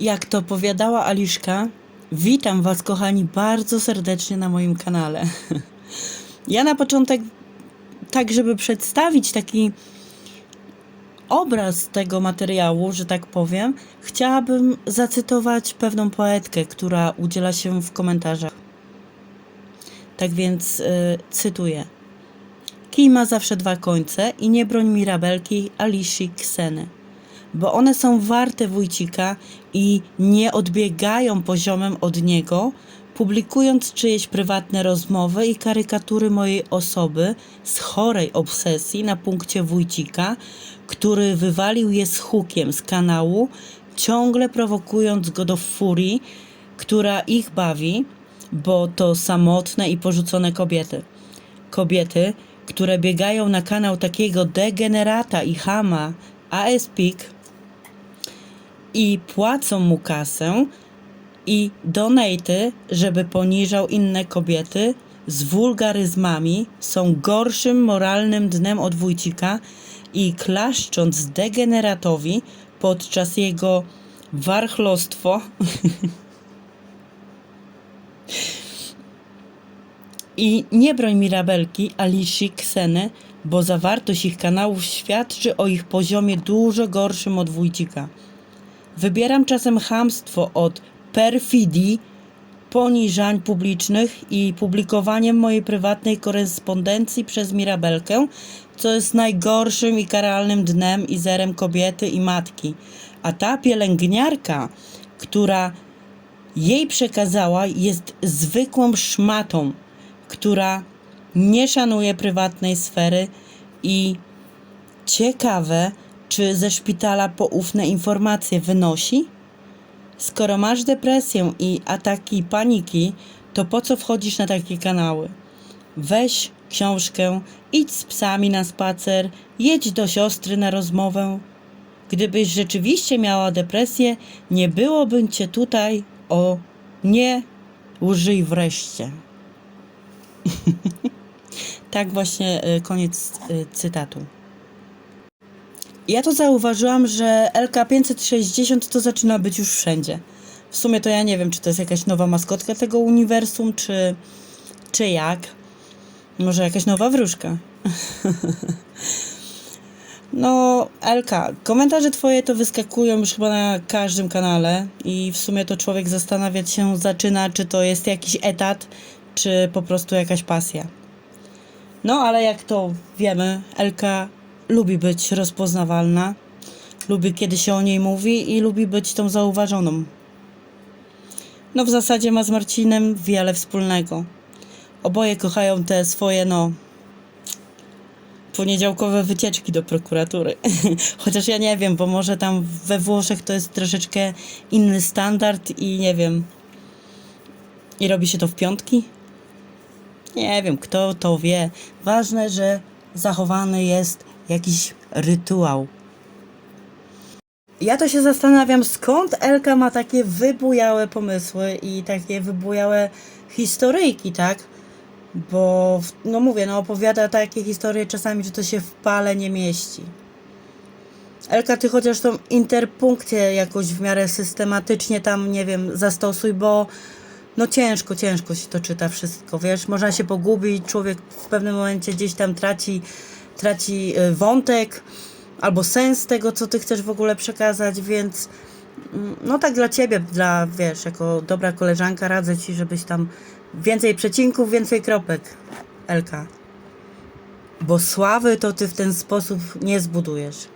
Jak to powiadała Aliszka, witam Was, kochani, bardzo serdecznie na moim kanale. Ja na początek, tak żeby przedstawić taki obraz tego materiału, że tak powiem, chciałabym zacytować pewną poetkę, która udziela się w komentarzach. Tak więc y, cytuję. Kij ma zawsze dwa końce i nie broń Mirabelki, Alishi, Kseny, bo one są warte wójcika i nie odbiegają poziomem od niego, publikując czyjeś prywatne rozmowy i karykatury mojej osoby z chorej obsesji na punkcie wójcika, który wywalił je z hukiem z kanału, ciągle prowokując go do furii, która ich bawi, bo to samotne i porzucone kobiety. Kobiety, które biegają na kanał takiego degenerata i chama AS Peak i płacą mu kasę i donaty, żeby poniżał inne kobiety z wulgaryzmami, są gorszym moralnym dnem od wójcika i klaszcząc degeneratowi podczas jego warchlostwo I nie broń Mirabelki, Alishi, Kseny, bo zawartość ich kanałów świadczy o ich poziomie dużo gorszym od wójcika. Wybieram czasem chamstwo od perfidii, poniżań publicznych i publikowaniem mojej prywatnej korespondencji przez Mirabelkę, co jest najgorszym i karalnym dnem i zerem kobiety i matki. A ta pielęgniarka, która jej przekazała, jest zwykłą szmatą, która nie szanuje prywatnej sfery i ciekawe, czy ze szpitala poufne informacje wynosi? Skoro masz depresję i ataki paniki, to po co wchodzisz na takie kanały? Weź książkę, idź z psami na spacer, jedź do siostry na rozmowę. Gdybyś rzeczywiście miała depresję, nie byłoby cię tutaj o nie użyj wreszcie. tak właśnie y, koniec y, cytatu. Ja to zauważyłam, że LK560 to zaczyna być już wszędzie. W sumie to ja nie wiem, czy to jest jakaś nowa maskotka tego uniwersum, czy, czy jak. Może jakaś nowa wróżka. No, Elka, komentarze twoje to wyskakują już chyba na każdym kanale i w sumie to człowiek zastanawiać się zaczyna, czy to jest jakiś etat, czy po prostu jakaś pasja. No, ale jak to wiemy, Elka lubi być rozpoznawalna, lubi kiedy się o niej mówi i lubi być tą zauważoną. No, w zasadzie ma z Marcinem wiele wspólnego. Oboje kochają te swoje, no, poniedziałkowe wycieczki do prokuratury. Chociaż ja nie wiem, bo może tam we Włoszech to jest troszeczkę inny standard i nie wiem. I robi się to w piątki? Nie wiem, kto to wie. Ważne, że zachowany jest jakiś rytuał. Ja to się zastanawiam, skąd Elka ma takie wybujałe pomysły i takie wybujałe historyjki, tak? Bo, no mówię, no opowiada takie historie czasami, że to się w pale nie mieści. Elka, ty chociaż tą interpunkcję jakoś w miarę systematycznie tam, nie wiem, zastosuj, bo no ciężko, ciężko się to czyta wszystko, wiesz, można się pogubić, człowiek w pewnym momencie gdzieś tam traci, traci y, wątek albo sens tego, co ty chcesz w ogóle przekazać, więc mm, no tak dla ciebie, dla, wiesz, jako dobra koleżanka radzę ci, żebyś tam więcej przecinków, więcej kropek, Elka. Bo sławy to ty w ten sposób nie zbudujesz.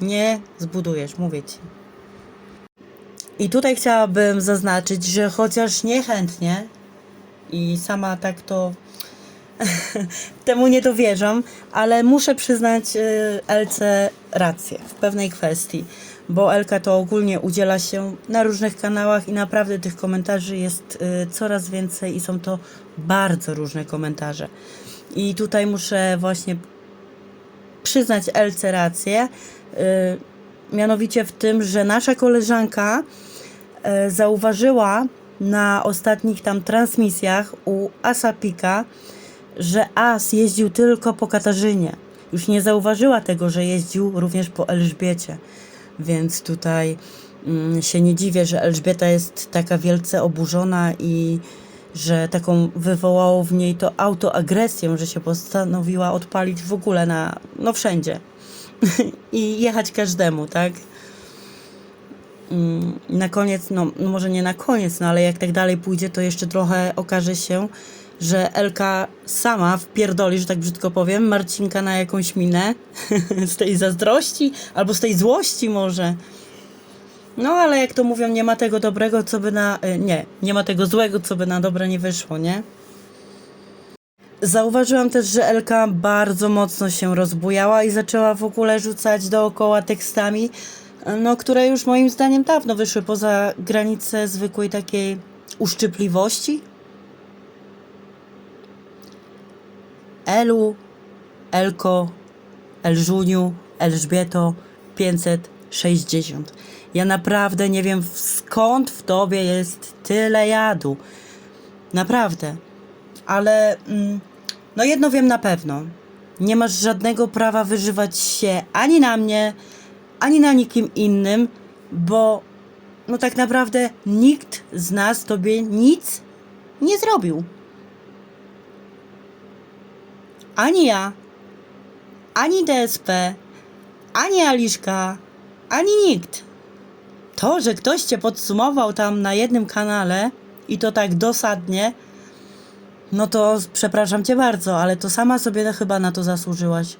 Nie zbudujesz, mówię ci. I tutaj chciałabym zaznaczyć, że chociaż niechętnie i sama tak to temu nie dowierzam, ale muszę przyznać y, Elce rację w pewnej kwestii, bo Elka to ogólnie udziela się na różnych kanałach i naprawdę tych komentarzy jest y, coraz więcej i są to bardzo różne komentarze. I tutaj muszę właśnie przyznać Elce rację, y, mianowicie w tym, że nasza koleżanka zauważyła na ostatnich tam transmisjach u Asapika, że As jeździł tylko po Katarzynie. Już nie zauważyła tego, że jeździł również po Elżbiecie. Więc tutaj mm, się nie dziwię, że Elżbieta jest taka wielce oburzona i że taką wywołało w niej to autoagresję, że się postanowiła odpalić w ogóle na, no wszędzie i jechać każdemu, tak? Mm, Na koniec, no, no może nie na koniec, no ale jak tak dalej pójdzie, to jeszcze trochę okaże się, że Elka sama wpierdoli, że tak brzydko powiem, Marcinka na jakąś minę z tej zazdrości albo z tej złości może. No ale jak to mówią, nie ma tego dobrego, co by na... y, Nie, nie ma tego złego, co by na dobre nie wyszło, nie? Zauważyłam też, że Elka bardzo mocno się rozbujała i zaczęła w ogóle rzucać dookoła tekstami, no, które już moim zdaniem dawno wyszły poza granice zwykłej takiej uszczypliwości. Elu, Elko, Elżuniu, Elżbieto 560. Ja naprawdę nie wiem skąd w tobie jest tyle jadu. Naprawdę. Ale mm, no jedno wiem na pewno. Nie masz żadnego prawa wyżywać się ani na mnie, ani na nikim innym, bo no tak naprawdę nikt z nas tobie nic nie zrobił. Ani ja, ani DSP, ani Aliszka, ani nikt. To, że ktoś cię podsumował tam na jednym kanale i to tak dosadnie, no to przepraszam cię bardzo, ale to sama sobie chyba na to zasłużyłaś.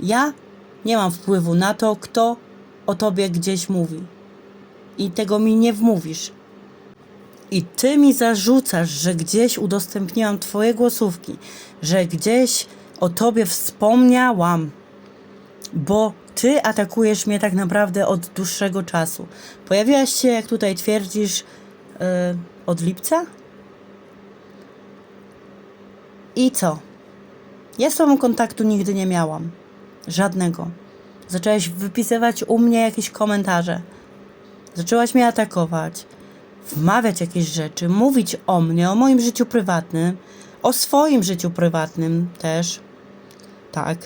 Ja nie mam wpływu na to, kto o tobie gdzieś mówi. I tego mi nie wmówisz. I ty mi zarzucasz, że gdzieś udostępniłam twoje głosówki, że gdzieś o tobie wspomniałam, bo ty atakujesz mnie tak naprawdę od dłuższego czasu. Pojawiłaś się, jak tutaj twierdzisz, yy, od lipca? I co? Ja z tobą kontaktu nigdy nie miałam. Żadnego. Zaczęłaś wypisywać u mnie jakieś komentarze. Zaczęłaś mnie atakować, wmawiać jakieś rzeczy, mówić o mnie, o moim życiu prywatnym, o swoim życiu prywatnym też. Tak.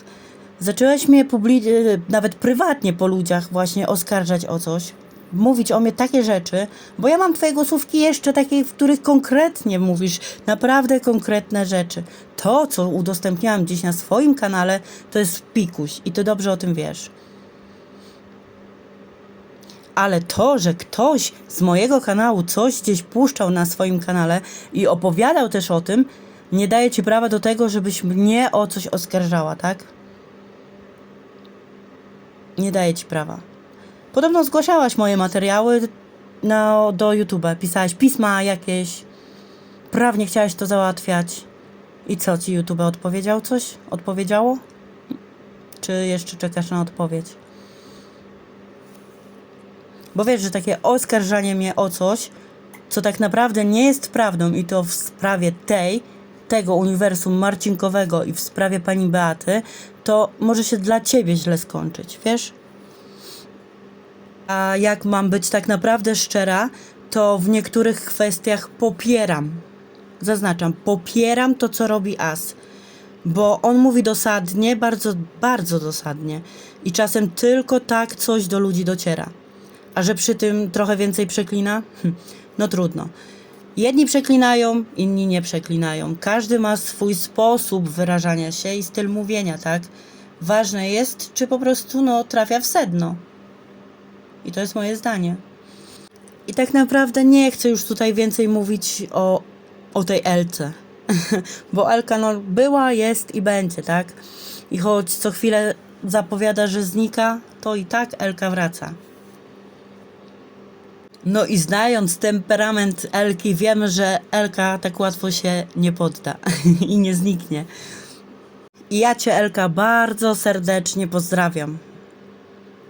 Zaczęłaś mnie publi- e, nawet prywatnie po ludziach właśnie oskarżać o coś. Mówić o mnie takie rzeczy, bo ja mam twoje głosówki jeszcze takie, w których konkretnie mówisz naprawdę konkretne rzeczy. To, co udostępniałam dziś na swoim kanale, to jest pikuś i ty dobrze o tym wiesz. Ale to, że ktoś z mojego kanału coś gdzieś puszczał na swoim kanale i opowiadał też o tym, nie daje ci prawa do tego, żebyś mnie o coś oskarżała, tak? Nie daje ci prawa. Podobno zgłaszałaś moje materiały na, do YouTube'a. Pisałaś pisma jakieś. Prawnie chciałaś to załatwiać. I co ci YouTube odpowiedział coś? Odpowiedziało? Czy jeszcze czekasz na odpowiedź? Bo wiesz, że takie oskarżanie mnie o coś, co tak naprawdę nie jest prawdą i to w sprawie tej, tego uniwersum marcinkowego i w sprawie pani Beaty, to może się dla ciebie źle skończyć, wiesz? A jak mam być tak naprawdę szczera, to w niektórych kwestiach popieram. Zaznaczam, popieram to, co robi As. Bo on mówi dosadnie, bardzo, bardzo dosadnie. I czasem tylko tak coś do ludzi dociera. A że przy tym trochę więcej przeklina? Hm, No trudno. Jedni przeklinają, inni nie przeklinają. Każdy ma swój sposób wyrażania się i styl mówienia, tak? Ważne jest, czy po prostu no, trafia w sedno. I to jest moje zdanie. I tak naprawdę nie chcę już tutaj więcej mówić o, o tej Elce. Bo Elka no, była, jest i będzie, tak? I choć co chwilę zapowiada, że znika, to i tak Elka wraca. No i znając temperament Elki, wiemy, że Elka tak łatwo się nie podda i nie zniknie. I ja cię, Elka, bardzo serdecznie pozdrawiam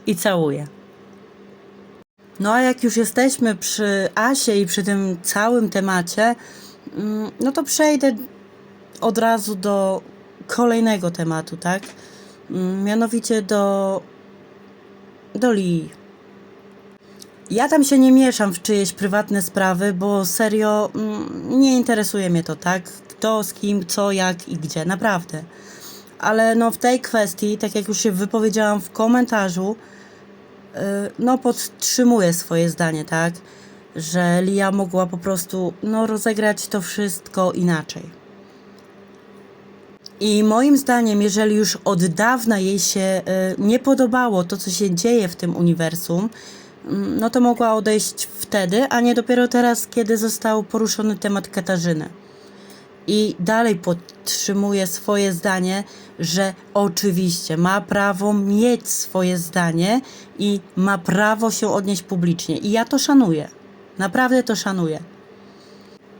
i całuję. No a jak już jesteśmy przy Asie i przy tym całym temacie, mm, no to przejdę od razu do kolejnego tematu, tak? Mm, Mianowicie do, do Lii. Ja tam się nie mieszam w czyjeś prywatne sprawy, bo serio mm, nie interesuje mnie to, tak? Kto, z kim, co, jak i gdzie, naprawdę. Ale no w tej kwestii, tak jak już się wypowiedziałam w komentarzu, no podtrzymuje swoje zdanie, tak? Że Lia mogła po prostu no, rozegrać to wszystko inaczej. I moim zdaniem, jeżeli już od dawna jej się y, nie podobało to, co się dzieje w tym uniwersum, no to mogła odejść wtedy, a nie dopiero teraz, kiedy został poruszony temat Katarzyny. I dalej podtrzymuje swoje zdanie, że oczywiście ma prawo mieć swoje zdanie i ma prawo się odnieść publicznie. I ja to szanuję. Naprawdę to szanuję.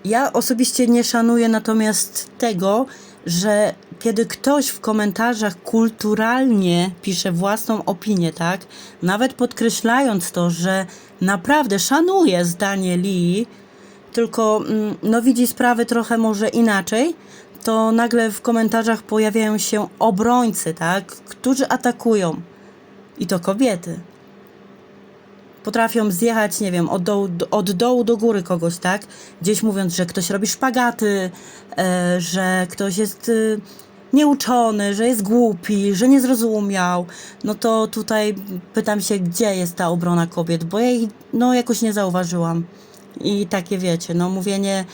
Ja osobiście nie szanuję natomiast tego, że kiedy ktoś w komentarzach kulturalnie pisze własną opinię, tak, nawet podkreślając to, że naprawdę szanuje zdanie Lee, tylko mm, no widzi sprawy trochę może inaczej, to nagle w komentarzach pojawiają się obrońcy, tak, którzy atakują. I to kobiety potrafią zjechać, nie wiem, od dołu, od dołu do góry kogoś, tak? Gdzieś mówiąc, że ktoś robi szpagaty, e, że ktoś jest e, nieuczony, że jest głupi, że nie zrozumiał. No to tutaj pytam się, gdzie jest ta obrona kobiet, bo ja ich no, jakoś nie zauważyłam. I takie wiecie, no mówienie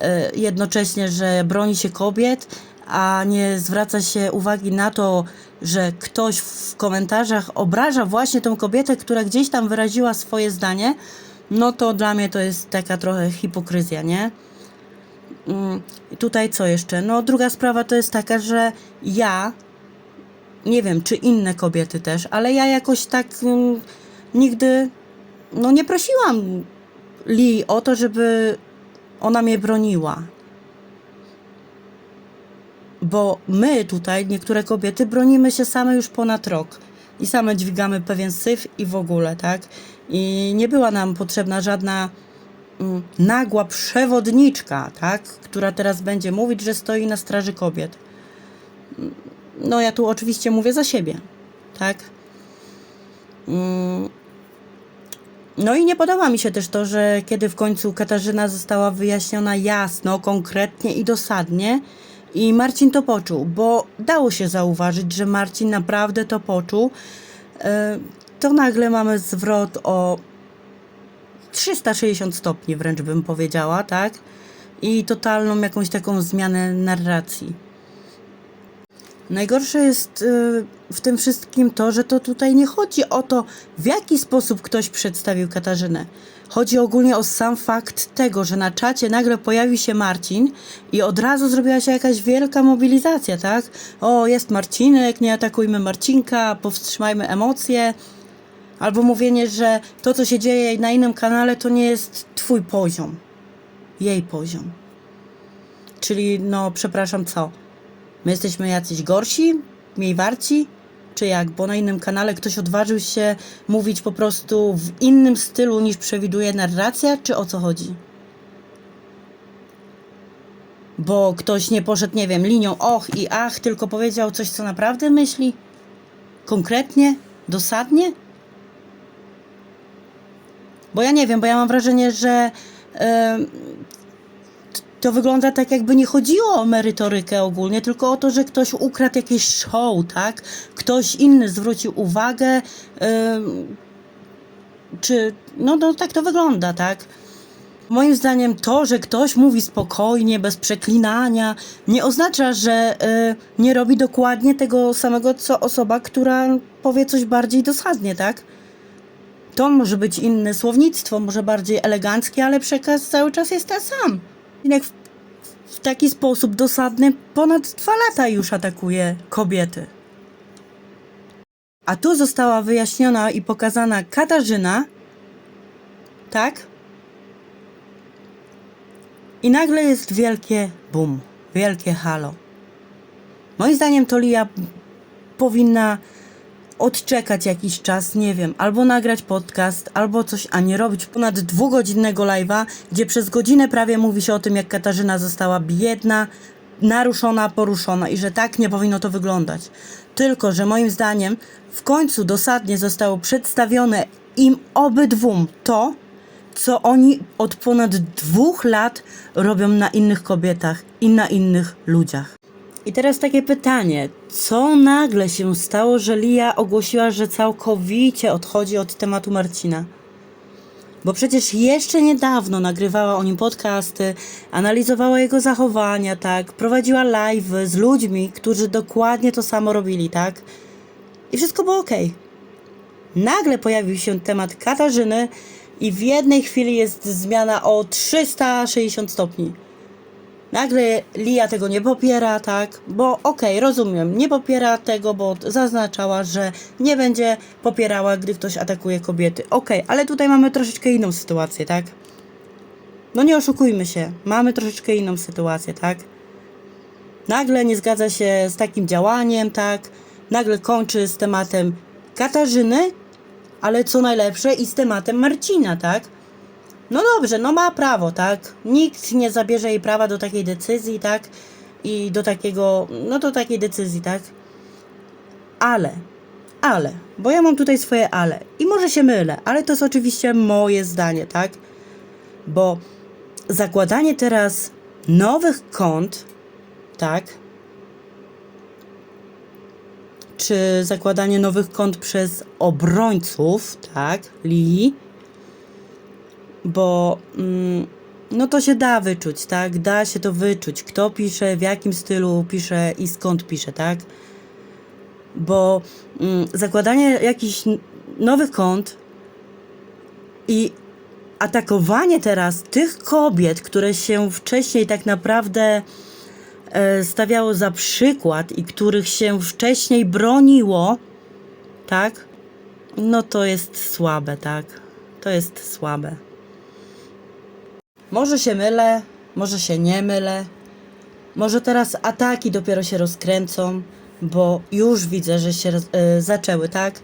e, jednocześnie, że broni się kobiet, a nie zwraca się uwagi na to, że ktoś w komentarzach obraża właśnie tą kobietę, która gdzieś tam wyraziła swoje zdanie, no to dla mnie to jest taka trochę hipokryzja, nie? Mm, tutaj co jeszcze? No, druga sprawa to jest taka, że ja, nie wiem, czy inne kobiety też, ale ja jakoś tak mm, nigdy, no nie prosiłam Li o to, żeby ona mnie broniła bo my tutaj, niektóre kobiety, bronimy się same już ponad rok i same dźwigamy pewien syf i w ogóle, tak? I nie była nam potrzebna żadna mm, nagła przewodniczka, tak? Która teraz będzie mówić, że stoi na straży kobiet. No, ja tu oczywiście mówię za siebie, tak? Mm. No i nie podoba mi się też to, że kiedy w końcu Katarzyna została wyjaśniona jasno, konkretnie i dosadnie, i Marcin to poczuł, bo dało się zauważyć, że Marcin naprawdę to poczuł. E, to nagle mamy zwrot o 360 stopni, wręcz bym powiedziała, tak? I totalną jakąś taką zmianę narracji. Najgorsze jest y, w tym wszystkim to, że to tutaj nie chodzi o to, w jaki sposób ktoś przedstawił Katarzynę. Chodzi ogólnie o sam fakt tego, że na czacie nagle pojawił się Marcin i od razu zrobiła się jakaś wielka mobilizacja, tak? O, jest Marcinek, nie atakujmy Marcinka, powstrzymajmy emocje. Albo mówienie, że to, co się dzieje na innym kanale, to nie jest twój poziom. Jej poziom. Czyli, no, przepraszam, co? My jesteśmy jacyś gorsi, mniej warci? Czy jak? Bo na innym kanale ktoś odważył się mówić po prostu w innym stylu niż przewiduje narracja, czy o co chodzi? Bo ktoś nie poszedł, nie wiem, linią och i ach, tylko powiedział coś, co naprawdę myśli? Konkretnie? Dosadnie? Bo ja nie wiem, bo ja mam wrażenie, że to wygląda tak, jakby nie chodziło o merytorykę ogólnie, tylko o to, że ktoś ukradł jakieś show, tak? Ktoś inny zwrócił uwagę, yy, czy. No, no, tak to wygląda, tak? Moim zdaniem to, że ktoś mówi spokojnie, bez przeklinania, nie oznacza, że yy, nie robi dokładnie tego samego, co osoba, która powie coś bardziej dosadnie, tak? To może być inne słownictwo, może bardziej eleganckie, ale przekaz cały czas jest ten sam. Odcinek w, w taki sposób dosadny ponad dwa lata już atakuje kobiety. A tu została wyjaśniona i pokazana Katarzyna, tak? I nagle jest wielkie boom, wielkie halo. Moim zdaniem to Lia powinna odczekać jakiś czas, nie wiem, albo nagrać podcast, albo coś, a nie robić ponad dwugodzinnego live'a, gdzie przez godzinę prawie mówi się o tym, jak Katarzyna została biedna, naruszona, poruszona i że tak nie powinno to wyglądać. Tylko, że moim zdaniem w końcu dosadnie zostało przedstawione im obydwum to, co oni od ponad dwóch lat robią na innych kobietach i na innych ludziach. I teraz takie pytanie, co nagle się stało, że Lia ogłosiła, że całkowicie odchodzi od tematu Marcina? Bo przecież jeszcze niedawno nagrywała o nim podcasty, analizowała jego zachowania, tak? Prowadziła live z ludźmi, którzy dokładnie to samo robili, tak? I wszystko było ok. Nagle pojawił się temat Katarzyny i w jednej chwili jest zmiana o 360 stopni. Nagle Lia tego nie popiera, tak? Bo okej, rozumiem, nie popiera tego, bo zaznaczała, że nie będzie popierała, gdy ktoś atakuje kobiety. Okej, ale tutaj mamy troszeczkę inną sytuację, tak? No nie oszukujmy się, mamy troszeczkę inną sytuację, tak? Nagle nie zgadza się z takim działaniem, tak? Nagle kończy z tematem Katarzyny, ale co najlepsze i z tematem Marcina, tak? No dobrze, no ma prawo, tak? Nikt nie zabierze jej prawa do takiej decyzji, tak? I do takiego, no do takiej decyzji, tak? Ale, ale, bo ja mam tutaj swoje ale i może się mylę, ale to jest oczywiście moje zdanie, tak? Bo zakładanie teraz nowych kont, tak? Czy zakładanie nowych kont przez obrońców, tak? Lii, bo mm, no to się da wyczuć, tak? Da się to wyczuć, kto pisze, w jakim stylu pisze i skąd pisze, tak? Bo mm, zakładanie jakichś nowych kont i atakowanie teraz tych kobiet, które się wcześniej tak naprawdę e, stawiało za przykład i których się wcześniej broniło, tak? No to jest słabe, tak? To jest słabe. Może się mylę, może się nie mylę. Może teraz ataki dopiero się rozkręcą, bo już widzę, że się e, zaczęły, tak?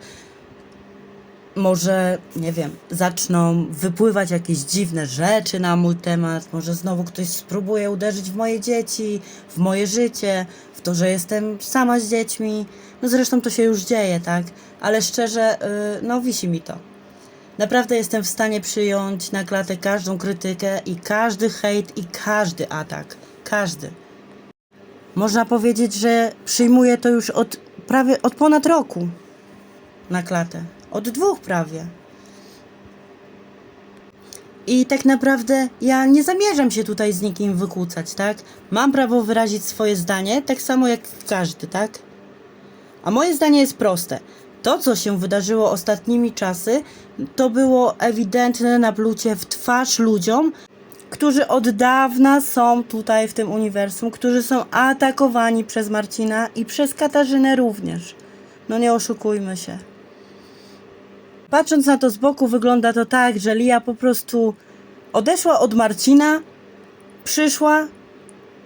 Może, nie wiem, zaczną wypływać jakieś dziwne rzeczy na mój temat. Może znowu ktoś spróbuje uderzyć w moje dzieci, w moje życie, w to, że jestem sama z dziećmi. No zresztą to się już dzieje, tak? Ale szczerze, y, no wisi mi to. Naprawdę jestem w stanie przyjąć na klatę każdą krytykę i każdy hejt i każdy atak. Każdy. Można powiedzieć, że przyjmuję to już od prawie od ponad roku na klatę. Od dwóch prawie. I tak naprawdę ja nie zamierzam się tutaj z nikim wykłócać, tak? Mam prawo wyrazić swoje zdanie, tak samo jak każdy, tak? A moje zdanie jest proste. To, co się wydarzyło ostatnimi czasy, to było ewidentne naplucie w twarz ludziom, którzy od dawna są tutaj w tym uniwersum, którzy są atakowani przez Marcina i przez Katarzynę również. No nie oszukujmy się. Patrząc na to z boku, wygląda to tak, że Lia po prostu odeszła od Marcina, przyszła,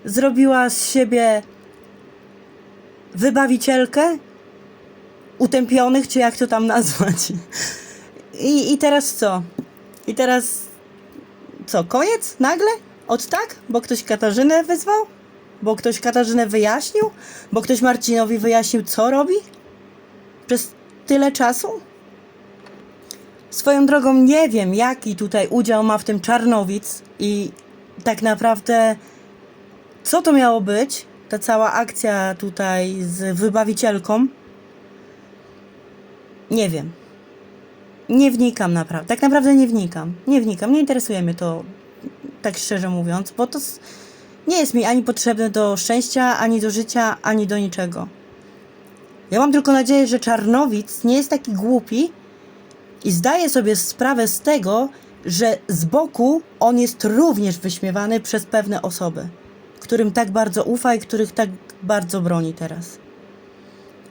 zrobiła z siebie wybawicielkę utępionych, czy jak to tam nazwać. I, I teraz co? I teraz co, koniec? Nagle? Od tak? Bo ktoś Katarzynę wyzwał? Bo ktoś Katarzynę wyjaśnił? Bo ktoś Marcinowi wyjaśnił, co robi? Przez tyle czasu? Swoją drogą nie wiem, jaki tutaj udział ma w tym Czarnowic i tak naprawdę co to miało być, ta cała akcja tutaj z wybawicielką. Nie wiem. Nie wnikam naprawdę. Tak naprawdę nie wnikam. Nie wnikam. Nie interesuje mnie to, tak szczerze mówiąc, bo to nie jest mi ani potrzebne do szczęścia, ani do życia, ani do niczego. Ja mam tylko nadzieję, że Czarnowic nie jest taki głupi i zdaje sobie sprawę z tego, że z boku on jest również wyśmiewany przez pewne osoby, którym tak bardzo ufa i których tak bardzo broni teraz.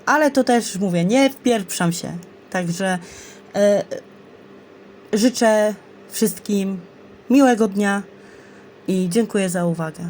Ale to też mówię, nie wpieprzam się. Także e, życzę wszystkim miłego dnia i dziękuję za uwagę.